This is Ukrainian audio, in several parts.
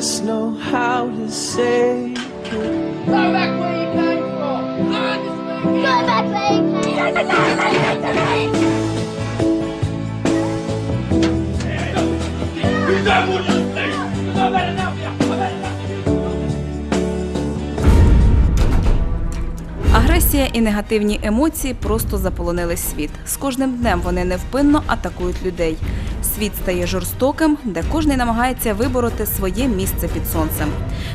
just know how to say it. Go back where you came from. Learn to Go back where you came You Агресія і негативні емоції просто заполонили світ. З кожним днем вони невпинно атакують людей. Світ стає жорстоким, де кожний намагається вибороти своє місце під сонцем.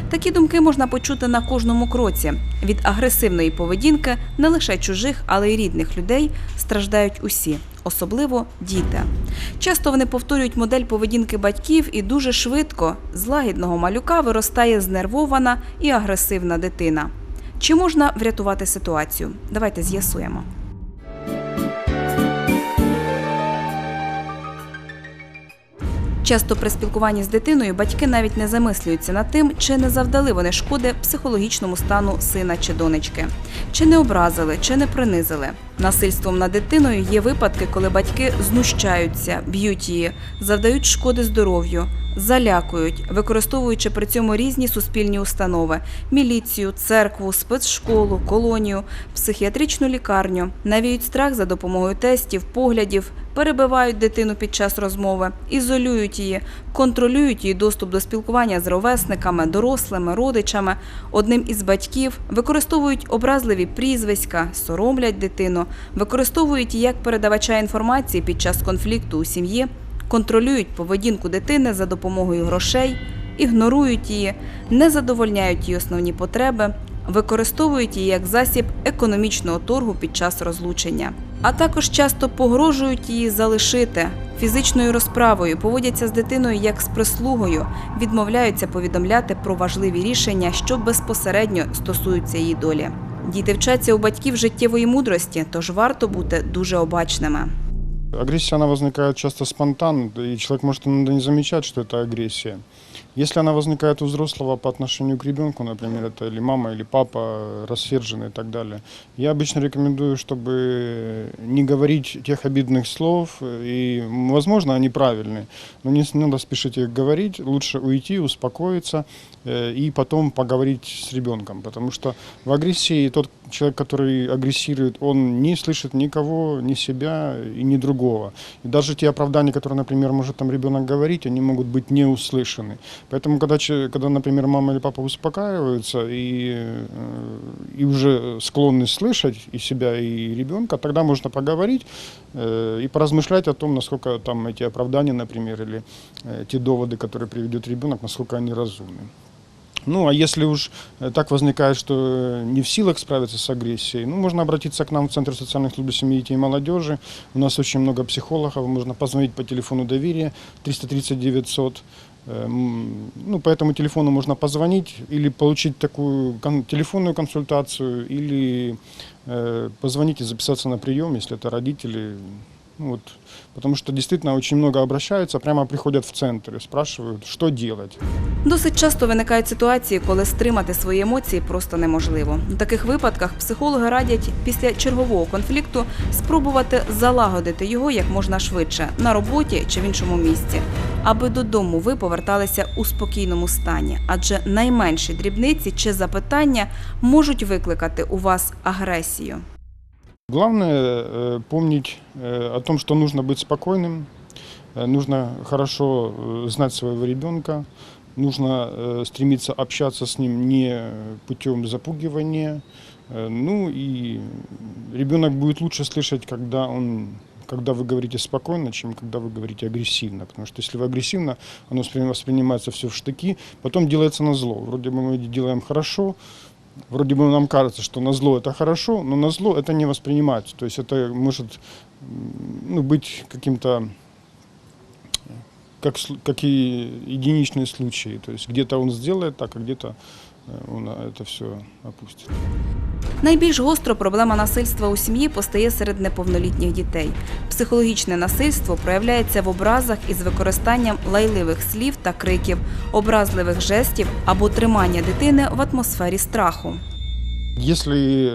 Такі думки можна почути на кожному кроці. Від агресивної поведінки не лише чужих, але й рідних людей страждають усі, особливо діти. Часто вони повторюють модель поведінки батьків, і дуже швидко з лагідного малюка виростає знервована і агресивна дитина. Чи можна врятувати ситуацію? Давайте з'ясуємо. Часто при спілкуванні з дитиною батьки навіть не замислюються над тим, чи не завдали вони шкоди психологічному стану сина чи донечки, чи не образили, чи не принизили. Насильством над дитиною є випадки, коли батьки знущаються, б'ють її, завдають шкоди здоров'ю, залякують, використовуючи при цьому різні суспільні установи: міліцію, церкву, спецшколу, колонію, психіатричну лікарню, навіють страх за допомогою тестів, поглядів, перебивають дитину під час розмови, ізолюють її, контролюють її доступ до спілкування з ровесниками, дорослими, родичами, одним із батьків, використовують образливі прізвиська, соромлять дитину, використовують її як передавача інформації під час конфлікту у сім'ї, контролюють поведінку дитини за допомогою грошей, ігнорують її, не задовольняють її основні потреби, використовують її як засіб економічного торгу під час розлучення. А також часто погрожують її залишити фізичною розправою, поводяться з дитиною як з прислугою, відмовляються повідомляти про важливі рішення, що безпосередньо стосуються її долі. Діти вчаться у батьків життєвої мудрості, тож варто бути дуже обачними. Агрессия, она возникает часто спонтанно, и человек может иногда не замечать, что это агрессия. Если она возникает у взрослого по отношению к ребенку, например, это или мама, или папа, рассерженный и так далее, я обычно рекомендую, чтобы не говорить тех обидных слов, и, возможно, они правильные, но не надо спешить их говорить, лучше уйти, успокоиться э, и потом поговорить с ребенком, потому что в агрессии тот человек, который агрессирует, он не слышит никого, ни себя и ни другого. И даже те оправдания, которые, например, может там ребенок говорить, они могут быть не услышаны. Поэтому, когда, че- когда например, мама или папа успокаиваются и, э, и уже склонны слышать и себя, и ребенка, тогда можно поговорить э, и поразмышлять о том, насколько там эти оправдания, например, или э, те доводы, которые приведет ребенок, насколько они разумны. Ну, а если уж э, так возникает, что э, не в силах справиться с агрессией, ну, можно обратиться к нам в Центр социальных служб семьи, детей и молодежи. У нас очень много психологов, можно позвонить по телефону доверия 330 900. Эм, Ну, по этому телефону можно позвонить или получить такую кон- телефонную консультацию, или э, позвонить и записаться на прием, если это родители. Вот, потому что действительно очень много обращаются, прямо приходят в центр и спрашивают, что делать. Досить часто виникають ситуації, коли стримати свої емоції просто неможливо. У таких випадках психологи радять після чергового конфлікту спробувати залагодити його як можна швидше на роботі чи в іншому місці, аби додому ви поверталися у спокійному стані, адже найменші дрібниці чи запитання можуть викликати у вас агресію. Главное э, помнить э, о том, что нужно быть спокойным, э, нужно хорошо э, знать своего ребенка, нужно э, стремиться общаться с ним не путем запугивания. Э, Ну и ребенок будет лучше слышать, когда он когда вы говорите спокойно, чем когда вы говорите агрессивно. Потому что если вы агрессивно, оно воспри- воспринимается все в штыки, потом делается на зло. Вроде бы мы делаем хорошо, вроде бы нам кажется, что на зло это хорошо, но на зло это не воспринимается. То есть это может м, ну, быть каким-то как, сл- как и единичные случаи. То есть где-то он сделает так, а где-то э, он это все опустит. Найбільш гостро проблема насильства у сім'ї постає серед неповнолітніх дітей. Психологічне насильство проявляється в образах із використанням лайливих слів та криків, образливих жестів або тримання дитини в атмосфері страху. Если,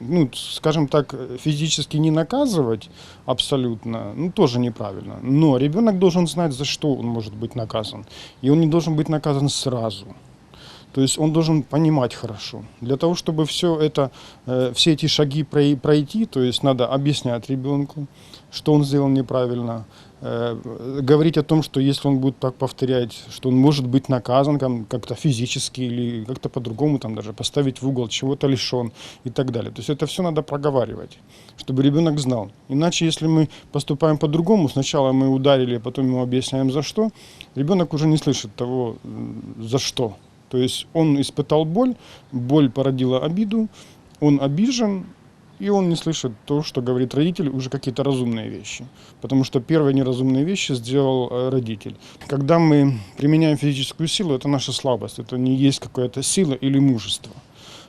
ну, скажем так, физически не наказывать абсолютно, ну, тоже неправильно. Но ребенок должен знать, за что он может быть наказан. И он не должен быть наказан сразу. То есть он должен понимать хорошо. Для того, чтобы все это, э, все эти шаги прой- пройти, то есть надо объяснять ребенку, что он сделал неправильно, э, говорить о том, что если он будет так повторять, что он может быть наказан как-то физически или как-то по-другому, там даже поставить в угол, чего-то лишен и так далее. То есть это все надо проговаривать, чтобы ребенок знал. Иначе, если мы поступаем по-другому, сначала мы ударили, а потом ему объясняем за что, ребенок уже не слышит того, за что. То есть он испытал боль, боль породила обиду, он обижен, и он не слышит то, что говорит родитель, уже какие-то разумные вещи. Потому что первые неразумные вещи сделал э, родитель. Когда мы применяем физическую силу, это наша слабость, это не есть какая-то сила или мужество.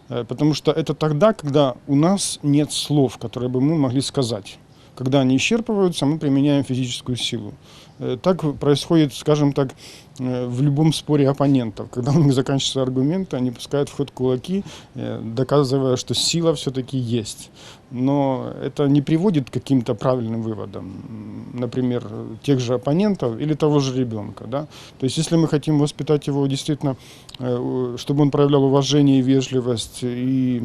Э, Потому что это тогда, когда у нас нет слов, которые бы мы могли сказать. Когда они исчерпываются, мы применяем физическую силу. Э, Так происходит, скажем так, в любом споре оппонентов. Когда у них заканчиваются аргументы, они пускают в ход кулаки, э, доказывая, что сила все-таки есть. Но это не приводит к каким-то правильным выводам, например, тех же оппонентов или того же ребенка. Да? То есть если мы хотим воспитать его действительно, э, чтобы он проявлял уважение и вежливость и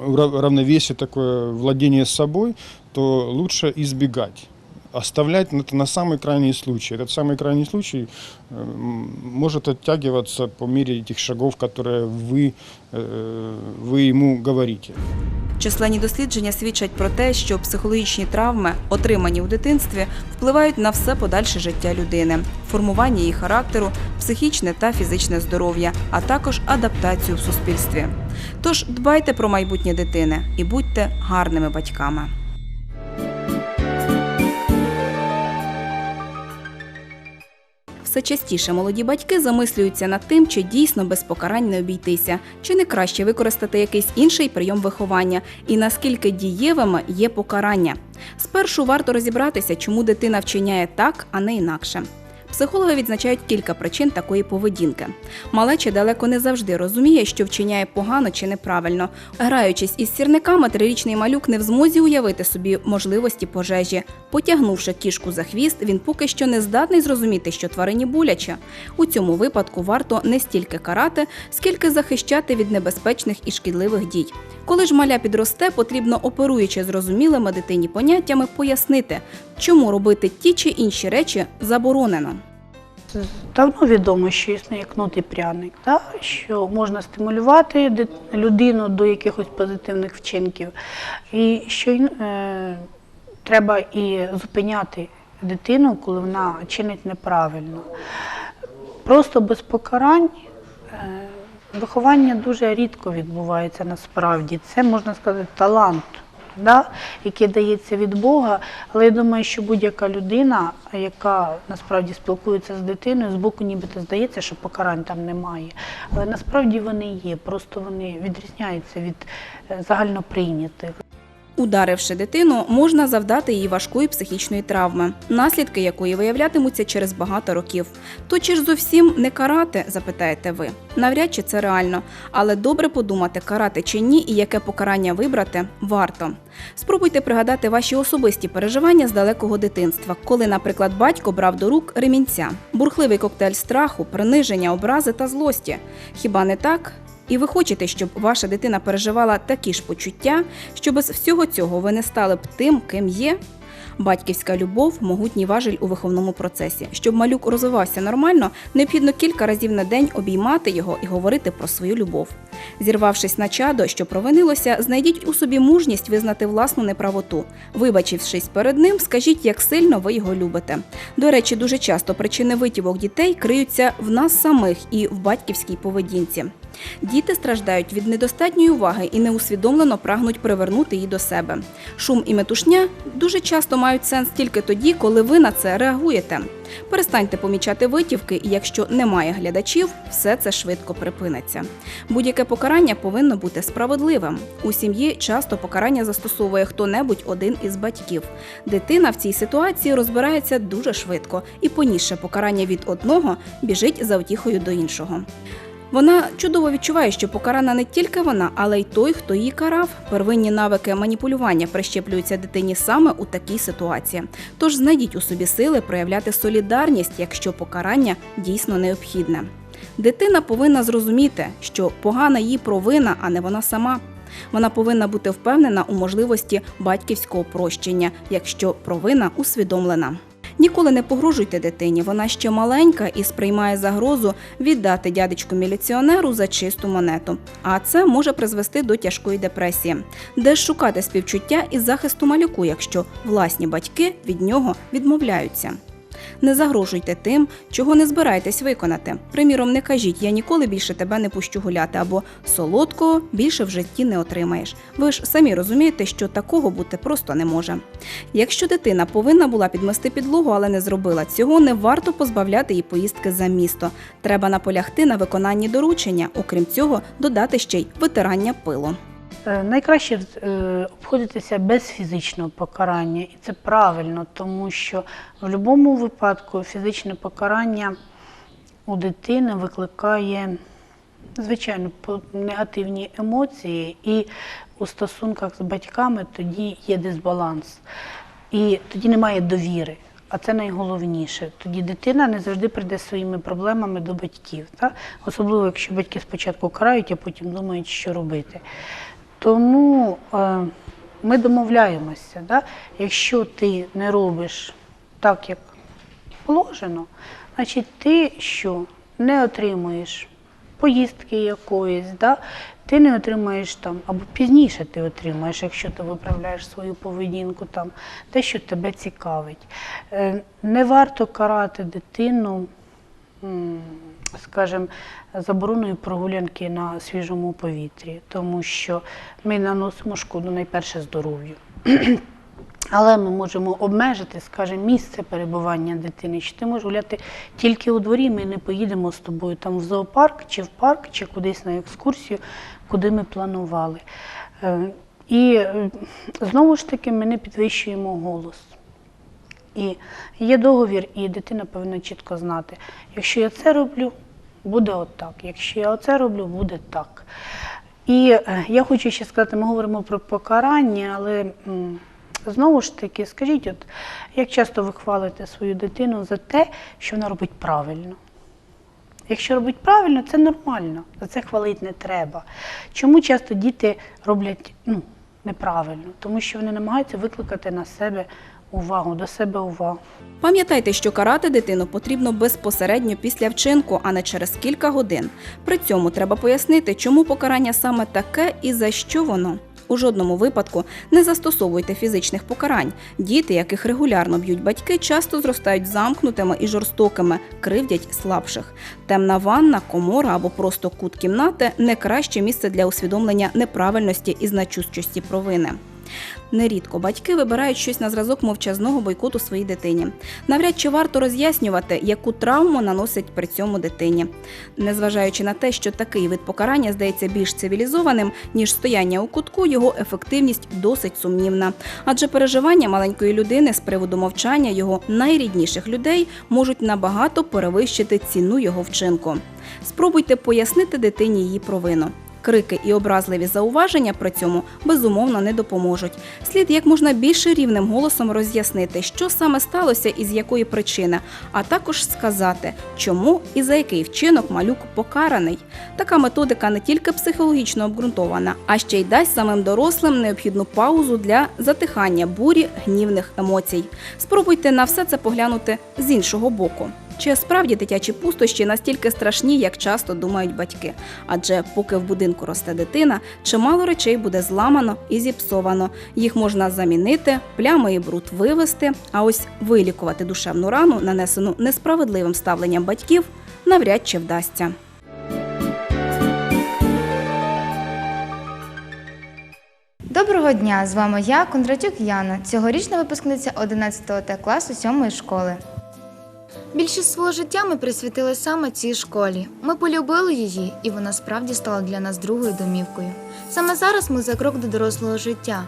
равновесие, такое владение собой, то лучше избегать. Оставлять это на самый крайний случай. Этот самый крайний случай э, м, может оттягиваться по мере этих шагов, которые вы, э, вы ему говорите. Численні дослідження свідчать про те, що психологічні травми, отримані у дитинстві, впливають на все подальше життя людини, формування її характеру, психічне та фізичне здоров'я, а також адаптацію в суспільстві. Тож дбайте про майбутнє дитини і будьте гарними батьками. Все частіше молоді батьки замислюються над тим, чи дійсно без покарань не обійтися, чи не краще використати якийсь інший прийом виховання, і наскільки дієвими є покарання. Спершу варто розібратися, чому дитина вчиняє так, а не інакше. Психологи відзначають кілька причин такої поведінки. Малеча далеко не завжди розуміє, що вчиняє погано чи неправильно. Граючись із сірниками, трирічний малюк не в змозі уявити собі можливості пожежі. Потягнувши кішку за хвіст, він поки що не здатний зрозуміти, що тварині боляче. У цьому випадку варто не стільки карати, скільки захищати від небезпечних і шкідливих дій. Коли ж маля підросте, потрібно оперуючи зрозумілими дитині поняттями пояснити, чому робити ті чи інші речі заборонено. Давно відомо, що існує кнут і пряник, да? що можна стимулювати людину до якихось позитивних вчинків, і що е, треба і зупиняти дитину, коли вона чинить неправильно. Просто без покарань е, виховання дуже рідко відбувається насправді. Це можна сказати талант. Да, який дається від Бога, але я думаю, що будь-яка людина, яка насправді спілкується з дитиною, з боку нібито здається, що покарань там немає. Але насправді вони є, просто вони відрізняються від е, загальноприйнятих. Ударивши дитину, можна завдати їй важкої психічної травми, наслідки якої виявлятимуться через багато років. То чи ж зовсім не карати, запитаєте ви? Навряд чи це реально, але добре подумати, карати чи ні, і яке покарання вибрати варто. Спробуйте пригадати ваші особисті переживання з далекого дитинства, коли, наприклад, батько брав до рук ремінця, бурхливий коктейль страху, приниження, образи та злості. Хіба не так? І ви хочете, щоб ваша дитина переживала такі ж почуття, що без всього цього ви не стали б тим, ким є? Батьківська любов могутній важель у виховному процесі. Щоб малюк розвивався нормально, необхідно кілька разів на день обіймати його і говорити про свою любов. Зірвавшись на чадо, що провинилося, знайдіть у собі мужність визнати власну неправоту. Вибачившись перед ним, скажіть, як сильно ви його любите. До речі, дуже часто причини витівок дітей криються в нас самих і в батьківській поведінці. Діти страждають від недостатньої уваги і неусвідомлено прагнуть привернути її до себе. Шум і метушня дуже часто мають сенс тільки тоді, коли ви на це реагуєте. Перестаньте помічати витівки, і якщо немає глядачів, все це швидко припиниться. Будь-яке покарання повинно бути справедливим. У сім'ї часто покарання застосовує хто-небудь один із батьків. Дитина в цій ситуації розбирається дуже швидко і понісше покарання від одного біжить за втіхою до іншого. Вона чудово відчуває, що покарана не тільки вона, але й той, хто її карав. Первинні навики маніпулювання прищеплюються дитині саме у такій ситуації. Тож знайдіть у собі сили проявляти солідарність, якщо покарання дійсно необхідне. Дитина повинна зрозуміти, що погана її провина, а не вона сама. Вона повинна бути впевнена у можливості батьківського прощення, якщо провина усвідомлена. Ніколи не погрожуйте дитині, вона ще маленька і сприймає загрозу віддати дядечку міліціонеру за чисту монету. А це може призвести до тяжкої депресії. Де ж шукати співчуття і захисту малюку, якщо власні батьки від нього відмовляються. Не загрожуйте тим, чого не збираєтесь виконати. Приміром, не кажіть, я ніколи більше тебе не пущу гуляти, або солодкого більше в житті не отримаєш. Ви ж самі розумієте, що такого бути просто не може. Якщо дитина повинна була підмести підлогу, але не зробила цього, не варто позбавляти її поїздки за місто. Треба наполягти на виконанні доручення, окрім цього, додати ще й витирання пилу. Е, Найкраще е, обходитися без фізичного покарання, і це правильно, тому що в будь-якому випадку фізичне покарання у дитини викликає, звичайно, негативні емоції, і у стосунках з батьками тоді є дисбаланс. І тоді немає довіри. А це найголовніше. Тоді дитина не завжди прийде своїми проблемами до батьків. Так? Особливо, якщо батьки спочатку карають, а потім думають, що робити. Тому е, ми домовляємося. Да? Якщо ти не робиш так, як положено, значить ти що не отримуєш поїздки якоїсь, да? ти не отримаєш там, або пізніше ти отримаєш, якщо ти виправляєш свою поведінку, там, те, що тебе цікавить. Е, Не варто карати дитину, скажімо, забороною прогулянки на свіжому повітрі, тому що ми наносимо шкоду найперше здоров'ю. Але ми можемо обмежити, скажімо, місце перебування дитини. Чи ти можеш гуляти тільки у дворі, ми не поїдемо з тобою там в зоопарк, чи в парк, чи кудись на екскурсію, куди ми планували. Е, І е, знову ж таки ми не підвищуємо голос. І є договір, і дитина повинна чітко знати, якщо я це роблю, буде отак. Якщо я оце роблю, буде так. І е, я хочу ще сказати, ми говоримо про покарання, але знову ж таки, скажіть, от як часто ви хвалите свою дитину за те, що вона робить правильно? Якщо робить правильно, це нормально, за це хвалити не треба. Чому часто діти роблять ну, неправильно? Тому що вони намагаються викликати на себе увагу, до себе увагу. Пам'ятайте, що карати дитину потрібно безпосередньо після вчинку, а не через кілька годин. При цьому треба пояснити, чому покарання саме таке і за що воно. У жодному випадку не застосовуйте фізичних покарань. Діти, яких регулярно б'ють батьки, часто зростають замкнутими і жорстокими, кривдять слабших. Темна ванна, комора або просто кут кімнати не краще місце для усвідомлення неправильності і значущості провини. Нерідко батьки вибирають щось на зразок мовчазного бойкоту своїй дитині. Навряд чи варто роз'яснювати, яку травму наносить при цьому дитині. Незважаючи на те, що такий вид покарання здається більш цивілізованим, ніж стояння у кутку, його ефективність досить сумнівна. Адже переживання маленької людини з приводу мовчання його найрідніших людей можуть набагато перевищити ціну його вчинку. Спробуйте пояснити дитині її провину. Крики і образливі зауваження при цьому безумовно не допоможуть. Слід як можна більше рівним голосом роз'яснити, що саме сталося і з якої причини, а також сказати, чому і за який вчинок малюк покараний. Така методика не тільки психологічно обґрунтована, а ще й дасть самим дорослим необхідну паузу для затихання бурі гнівних емоцій. Спробуйте на все це поглянути з іншого боку. Чи справді дитячі пустощі настільки страшні, як часто думають батьки? Адже поки в будинку росте дитина, чимало речей буде зламано і зіпсовано. Їх можна замінити, плями і бруд вивести. А ось вилікувати душевну рану, нанесену несправедливим ставленням батьків, навряд чи вдасться. Доброго дня! З вами я, Кондратюк Яна, цьогорічна випускниця 11 Т класу 7 школи. Більшість свого життя ми присвятили саме цій школі. Ми полюбили її, і вона справді стала для нас другою домівкою. Саме зараз ми за крок до дорослого життя.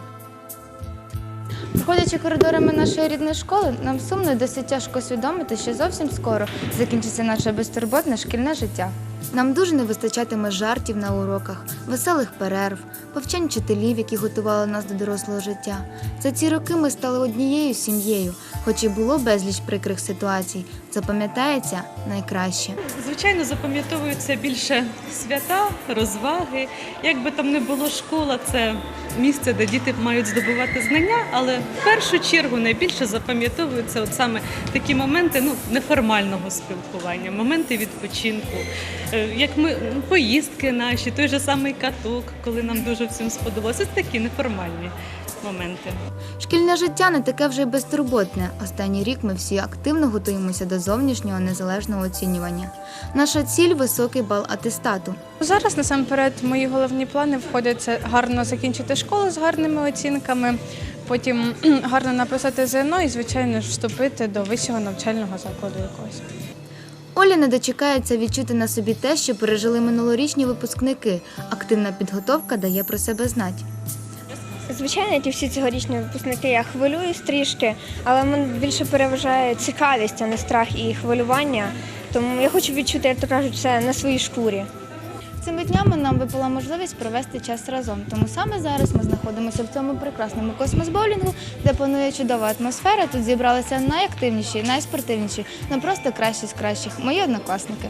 Проходячи коридорами нашої рідної школи, нам сумно і досить тяжко усвідомити, що зовсім скоро закінчиться наше безтурботне шкільне життя. Нам дуже не вистачатиме жартів на уроках, веселих перерв, повчань вчителів, які готували нас до дорослого життя. За ці роки ми стали однією сім'єю, хоч і було безліч прикрих ситуацій. Запам'ятається найкраще. Звичайно, запам'ятовуються більше свята, розваги. Як би там не було школа, це місце, де діти мають здобувати знання, але в першу чергу найбільше запам'ятовуються от саме такі моменти ну, неформального спілкування, моменти відпочинку, як ми поїздки наші, той же самий каток, коли нам дуже всім сподобалося. Ось такі неформальні моменти. Шкільне життя не таке вже й безтурботне. Останній рік ми всі активно готуємося до зовнішнього незалежного оцінювання. Наша ціль високий бал атестату. Зараз насамперед мої головні плани входять це гарно закінчити школу з гарними оцінками, потім гарно написати ЗНО і, звичайно ж, вступити до вищого навчального закладу якогось. Оля не дочекається відчути на собі те, що пережили минулорічні випускники. Активна підготовка дає про себе знати. Звичайно, як і всі цьогорічні випускники, я хвилююсь трішки, але мене більше переважає цікавість, а не страх і хвилювання. Тому я хочу відчути, як то кажуть, все на своїй шкурі. Цими днями нам випала можливість провести час разом. Тому саме зараз ми знаходимося в цьому прекрасному космос-боулінгу, де панує чудова атмосфера. Тут зібралися найактивніші, найспортивніші, ну просто кращі з кращих. Мої однокласники.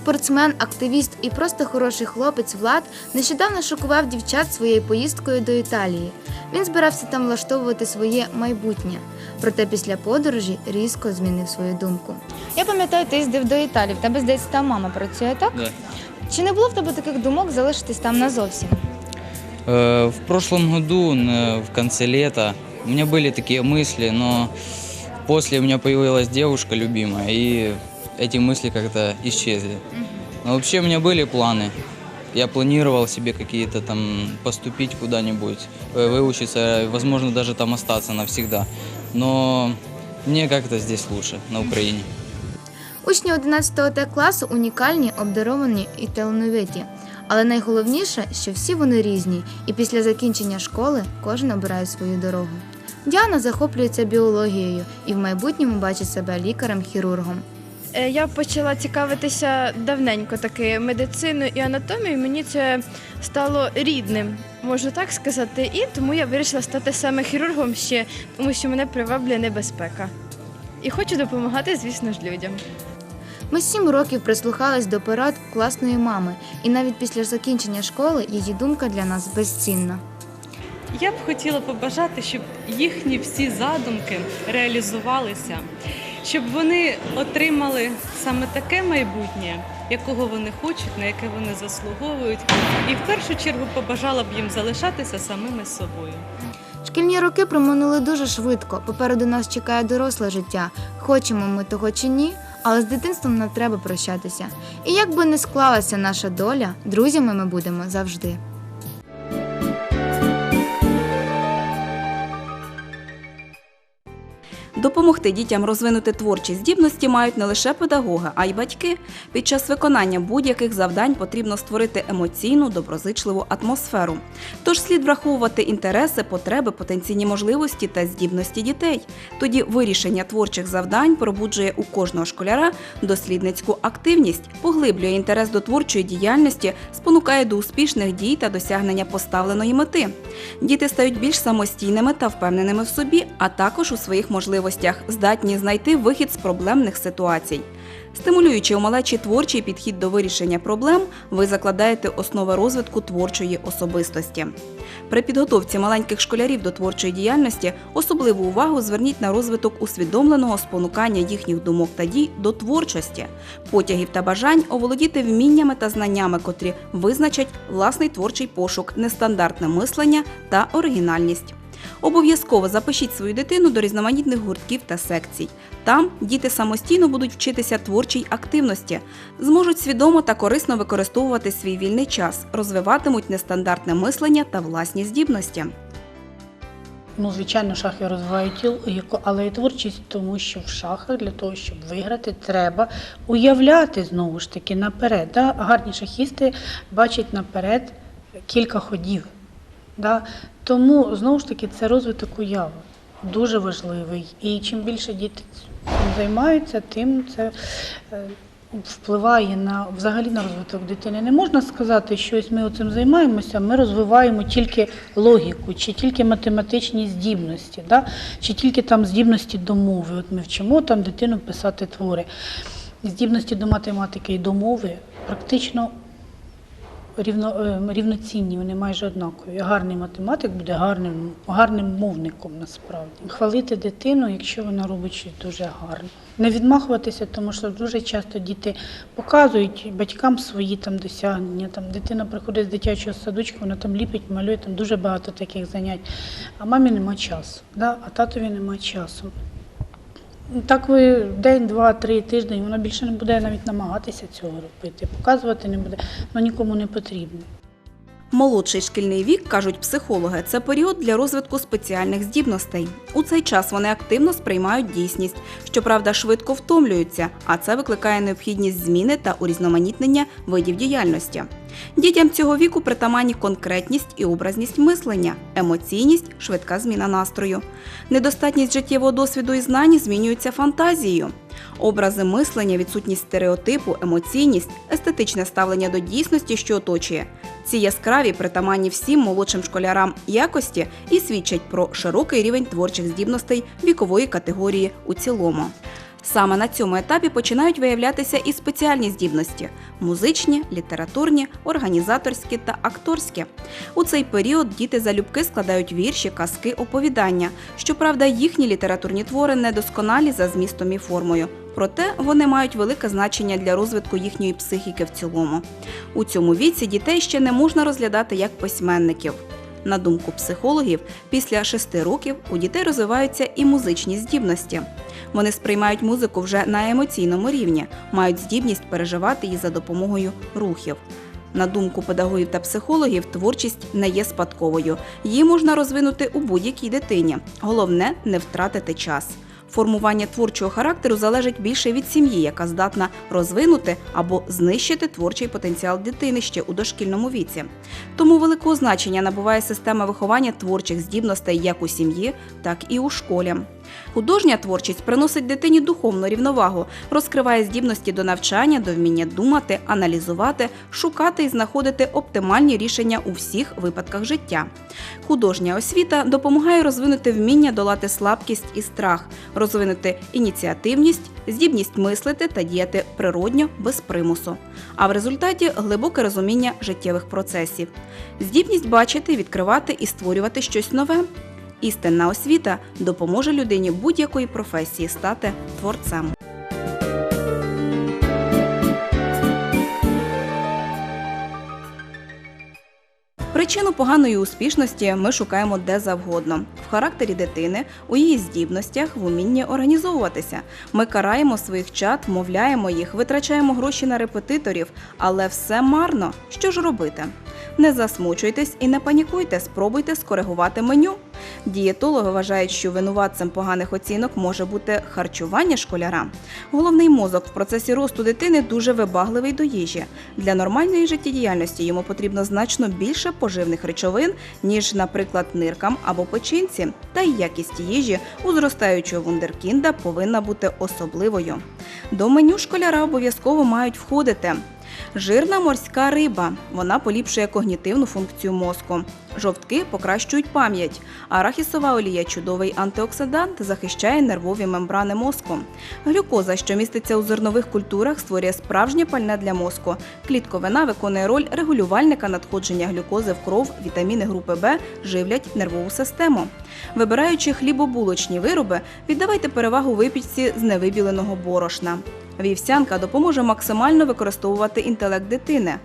Спортсмен, активіст і просто хороший хлопець Влад нещодавно шокував дівчат своєю поїздкою до Італії. Він збирався там влаштовувати своє майбутнє. Проте після подорожі різко змінив свою думку. Я пам'ятаю, ти їздив до Італії. В тебе здається, там мама працює, так? Да. Чи не було в тебе таких думок залишитись там назовсім? Э, В прошлом году, н- в конце лета, у меня были такие мысли, но после у меня появилась девушка любимая, и эти мысли как-то исчезли. Но вообще у меня были планы. Я планировал себе какие-то там поступить куда-нибудь, э, выучиться, возможно, даже там остаться навсегда. Но мне как-то здесь лучше, на Украине. Учні 11 Т класу унікальні, обдаровані і талановиті. Але найголовніше, що всі вони різні, і після закінчення школи кожен обирає свою дорогу. Діана захоплюється біологією і в майбутньому бачить себе лікарем-хірургом. Е, Я почала цікавитися давненько таки медициною і анатомією. Мені це стало рідним, можна так сказати. І тому я вирішила стати саме хірургом ще, тому що мене приваблює небезпека. І хочу допомагати, звісно ж, людям. Ми сім років прислухались до порад класної мами, і навіть після закінчення школи її думка для нас безцінна. Я б хотіла побажати, щоб їхні всі задумки реалізувалися, щоб вони отримали саме таке майбутнє, якого вони хочуть, на яке вони заслуговують. І в першу чергу побажала б їм залишатися самими собою. Шкільні роки проминули дуже швидко. Попереду нас чекає доросле життя. Хочемо ми того чи ні, але з дитинством не треба прощатися. І як би не склалася наша доля, друзями ми будемо завжди. Допомогти дітям розвинути творчі здібності мають не лише педагоги, а й батьки. Під час виконання будь-яких завдань потрібно створити емоційну, доброзичливу атмосферу. Тож слід враховувати інтереси, потреби, потенційні можливості та здібності дітей. Тоді вирішення творчих завдань пробуджує у кожного школяра дослідницьку активність, поглиблює інтерес до творчої діяльності, спонукає до успішних дій та досягнення поставленої мети. Діти стають більш самостійними та впевненими в собі, а також у своїх можливостях, здатні знайти вихід з проблемних ситуацій. Стимулюючи у малечі творчий підхід до вирішення проблем, ви закладаєте основи розвитку творчої особистості. При підготовці маленьких школярів до творчої діяльності особливу увагу зверніть на розвиток усвідомленого спонукання їхніх думок та дій до творчості, потягів та бажань оволодіти вміннями та знаннями, котрі визначать власний творчий пошук, нестандартне мислення та оригінальність. Обов'язково запишіть свою дитину до різноманітних гуртків та секцій. Там діти самостійно будуть вчитися творчій активності, зможуть свідомо та корисно використовувати свій вільний час, розвиватимуть нестандартне мислення та власні здібності. Ну, звичайно, шахи розвивають тіло, але і творчість, тому що в шахах для того, щоб виграти, треба уявляти знову ж таки наперед. Да? Гарні шахісти бачать наперед кілька ходів. Да? Тому знову ж таки це розвиток уяви. Дуже важливий. І чим більше діти цим займаються, тим це е, впливає на взагалі на розвиток дитини. Не можна сказати, що ось ми цим займаємося, ми розвиваємо тільки логіку, чи тільки математичні здібності, да? чи тільки там здібності до мови. От ми вчимо там дитину писати твори. Здібності до математики і до мови практично рівно, е, рівноцінні, вони майже однакові. Гарний математик буде гарним, гарним мовником насправді. Хвалити дитину, якщо вона робить щось дуже гарне. Не відмахуватися, тому що дуже часто діти показують батькам свої там досягнення. Там дитина приходить з дитячого садочку, вона там ліпить, малює, там дуже багато таких занять. А мамі нема часу, да? а татові нема часу. Так ви день, два, три тиждень, вона більше не буде навіть намагатися цього робити, показувати не буде, воно нікому не потрібно. Молодший шкільний вік, кажуть психологи, це період для розвитку спеціальних здібностей. У цей час вони активно сприймають дійсність, щоправда, швидко втомлюються, а це викликає необхідність зміни та урізноманітнення видів діяльності. Дітям цього віку притаманні конкретність і образність мислення, емоційність, швидка зміна настрою. Недостатність життєвого досвіду і знань змінюються фантазією. Образи мислення, відсутність стереотипу, емоційність, естетичне ставлення до дійсності, що оточує. Ці яскраві притаманні всім молодшим школярам якості і свідчать про широкий рівень творчих здібностей вікової категорії у цілому. Саме на цьому етапі починають виявлятися і спеціальні здібності музичні, літературні, організаторські та акторські. У цей період діти залюбки складають вірші, казки, оповідання. Щоправда, їхні літературні твори недосконалі за змістом і формою. Проте вони мають велике значення для розвитку їхньої психіки в цілому. У цьому віці дітей ще не можна розглядати як письменників. На думку психологів, після шести років у дітей розвиваються і музичні здібності. Вони сприймають музику вже на емоційному рівні, мають здібність переживати її за допомогою рухів. На думку педагогів та психологів, творчість не є спадковою. Її можна розвинути у будь-якій дитині. Головне не втратити час. Формування творчого характеру залежить більше від сім'ї, яка здатна розвинути або знищити творчий потенціал дитини ще у дошкільному віці. Тому великого значення набуває система виховання творчих здібностей як у сім'ї, так і у школі. Художня творчість приносить дитині духовну рівновагу, розкриває здібності до навчання, до вміння думати, аналізувати, шукати і знаходити оптимальні рішення у всіх випадках життя. Художня освіта допомагає розвинути вміння долати слабкість і страх, розвинути ініціативність, здібність мислити та діяти природньо без примусу. А в результаті глибоке розуміння життєвих процесів, здібність бачити, відкривати і створювати щось нове. Істинна освіта допоможе людині будь-якої професії стати творцем. Причину поганої успішності ми шукаємо де завгодно в характері дитини, у її здібностях, в умінні організовуватися. Ми караємо своїх чат, мовляємо їх, витрачаємо гроші на репетиторів, але все марно. Що ж робити? Не засмучуйтесь і не панікуйте, спробуйте скоригувати меню. Дієтологи вважають, що винуватцем поганих оцінок може бути харчування школяра. Головний мозок в процесі росту дитини дуже вибагливий до їжі. Для нормальної життєдіяльності йому потрібно значно більше поживних речовин, ніж, наприклад, ниркам або печінці. Та й якість їжі у зростаючого вундеркінда повинна бути особливою. До меню школяра обов'язково мають входити. Жирна морська риба. Вона поліпшує когнітивну функцію мозку. Жовтки покращують пам'ять. Арахісова олія чудовий антиоксидант захищає нервові мембрани мозку. Глюкоза, що міститься у зернових культурах, створює справжнє пальне для мозку. Клітковина виконує роль регулювальника надходження глюкози в кров, вітаміни групи Б живлять нервову систему. Вибираючи хлібобулочні вироби, віддавайте перевагу випічці з невибіленого борошна. Вівсянка допоможе максимально використовувати інтелект дитини.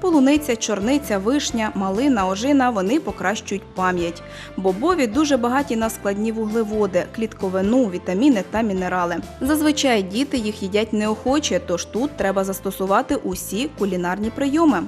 Полуниця, чорниця, вишня, малина, ожина покращують пам'ять. Бобові дуже багаті на складні вуглеводи, клітковину, вітаміни та мінерали. Зазвичай діти їх їдять неохоче, тож тут треба застосувати усі кулінарні прийоми.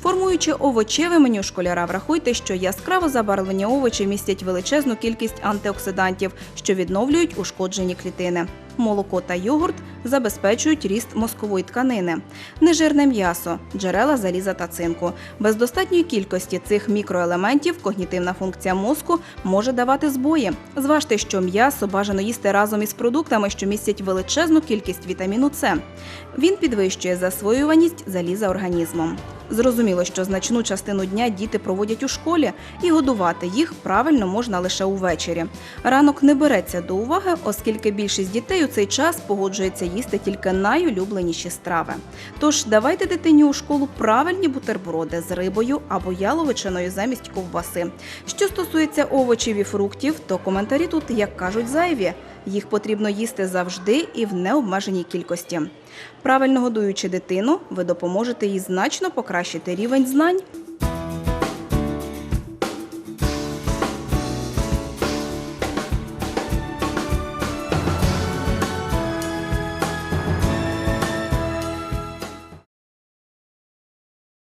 Формуючи овочеве меню школяра, врахуйте, що яскраво забарвлені овочі містять величезну кількість антиоксидантів, що відновлюють ушкоджені клітини. Молоко та йогурт забезпечують ріст мозкової тканини, нежирне м'ясо, джерела заліза та цинку. Без достатньої кількості цих мікроелементів когнітивна функція мозку може давати збої. Зважте, що м'ясо бажано їсти разом із продуктами, що містять величезну кількість вітаміну С. Він підвищує засвоюваність заліза організмом. Зрозуміло, що значну частину дня діти проводять у школі, і годувати їх правильно можна лише увечері. Ранок не береться до уваги, оскільки більшість дітей у цей час погоджується їсти тільки найулюбленіші страви. Тож давайте дитині у школу правильні бутерброди з рибою або яловичиною замість ковбаси. Що стосується овочів і фруктів, то коментарі тут, як кажуть, зайві. Їх потрібно їсти завжди і в необмеженій кількості. Правильно годуючи дитину, ви допоможете їй значно покращити рівень знань